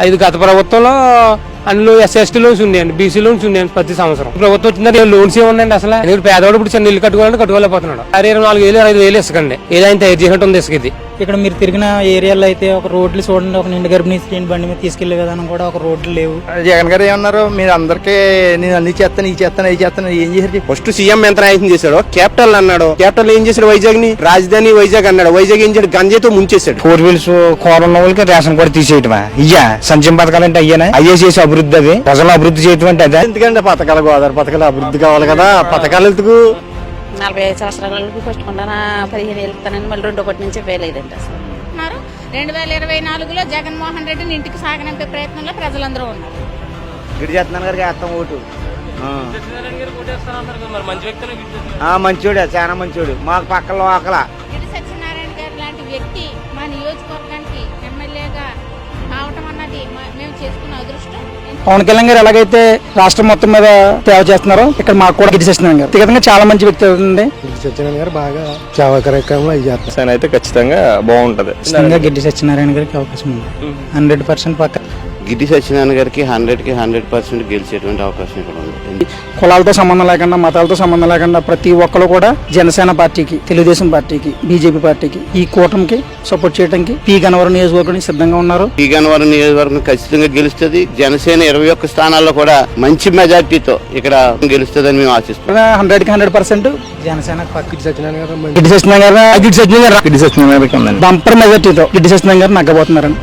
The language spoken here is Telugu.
ఐదు గత ప్రభుత్వంలో అందులో ఎస్ఎస్టీ లోన్స్ ఉన్నాయండి బీసీ లోన్స్ ఉన్నాయండి ప్రతి సంవత్సరం. ప్రభుత్వం వచ్చిందంటే లోన్స్ ఏముందండి అసలు? ఎందుకంటే పేదవాడు ఇప్పుడు చిన్న ఇల్లు కట్టుకోవాలంటే కట్టుకోలేకపోతున్నాడు. అరే ఇరవై నాలుగు వేలు ఐదు వేలు ఇసుకండి. ఏదైనా తయారు చేసినట్టు ఉంది ఇసుక ఇది. ఇక్కడ మీరు తిరిగిన ఏరియాలో అయితే ఒక రోడ్లు చూడండి ఒక నిండు గర్భిణీ స్త్రీని బండి మీద తీసుకెళ్ళే విధానం కూడా ఒక రోడ్లు లేవు. జగన్ గారు ఏమన్నారు? మీరు అందరికీ నేను అన్ని చేస్తాను ఈ చేస్తాను ఈ చేస్తాను ఏం చేశారు? ఫస్ట్ సీఎం ఎంత నాయకం చేశాడు? క్యాపిటల్ అన్నాడు. క్యాపిటల్ ఏం చేశాడు వైజాగ్ని రాజధాని వైజాగ్ అన్నాడు. వైజాగ్ ఏం చేశాడు? గంజాయితో ముంచేశాడు. ఫోర్ వీల్స్ కూర ఉన్న వాళ్ళకి రేషన్ కూడా తీసేయటమా. ఇయ్యా సంక్షేమ పథకాలు అంటే అయ్యానా. అయ్యే చేసే అభివృద్ధి అది ప్రజలు అభివృద్ధి చేయటం అంటే అదే. ఎందుకంటే పథకాలు గోదావరి పథకాలు అభివృద్ధి కావాలి కదా. పథకాలు ఎందుకు? నలభై ఐదు సంవత్సరాలకు ఫస్ట్ కొండన పదిహేను వేలు ఇస్తానని మళ్ళీ రెండో ఒకటి నుంచి వేయలేదండి అసలు. రెండు వేల ఇరవై నాలుగులో జగన్మోహన్ రెడ్డిని ఇంటికి సాగనంపే ప్రయత్నంలో ప్రజలందరూ ఉన్నారు. గిడి చేస్తున్నాను గారికి వేస్తాం ఓటు. ఆ, మంచోడే చాలా మంచోడు. మాకు పక్కన ఆకల గిడి సత్యనారాయణ గారు లాంటి వ్యక్తి మా నియోజకవర్గానికి ఎమ్మెల్యేగా కావటం మేము చేసుకున్న అదృష్టం. పవన్ కళ్యాణ్ గారు ఎలాగైతే రాష్ట్రం మొత్తం మీద సేవ చేస్తున్నారో ఇక్కడ మాకు కూడా గిరి సత్యనారాయణ గారు. వ్యక్తిగతంగా చాలా మంచి వ్యక్తి అవుతుంది సత్యనారాయణ గారు బాగా సేవా కార్యక్రమంలో అయితే ఖచ్చితంగా బాగుంటది. ఖచ్చితంగా గిడ్డి సత్యనారాయణ గారికి అవకాశం ఉంది. హండ్రెడ్ పర్సెంట్ పక్క. గిడ్డి సత్యనారాయణ గారికి హండ్రెడ్కి హండ్రెడ్ పర్సెంట్ గెలిచేటువంటి అవకాశం ఇక్కడ ఉంది. కులాలతో సంబంధం లేకుండా మతాలతో సంబంధం లేకుండా ప్రతి ఒక్కరు కూడా జనసేన పార్టీకి తెలుగుదేశం పార్టీకి బీజేపీ పార్టీకి ఈ కూటమికి సపోర్ట్ చేయడానికి పి గన్నవరం నియోజకవర్గానికి సిద్ధంగా ఉన్నారు. ఈ గన్నవరం నియోజకవర్గం ఖచ్చితంగా గెలుస్తుంది. జనసేన ఇరవై ఒక్క స్థానాల్లో కూడా మంచి మెజార్టీతో ఇక్కడ గెలుస్తుందని మేము ఆశిస్తున్నాం. హండ్రెడ్కి hundred percent Janasena party Satyanarayana గారు గిడ్డి సత్యనారాయణ గారు గిడ్డి సత్యనారాయణ గారు బంపర్ మెజార్టీతో గిడ్డి సత్యనారాయణ గారు నగ్గబోతున్నారండి.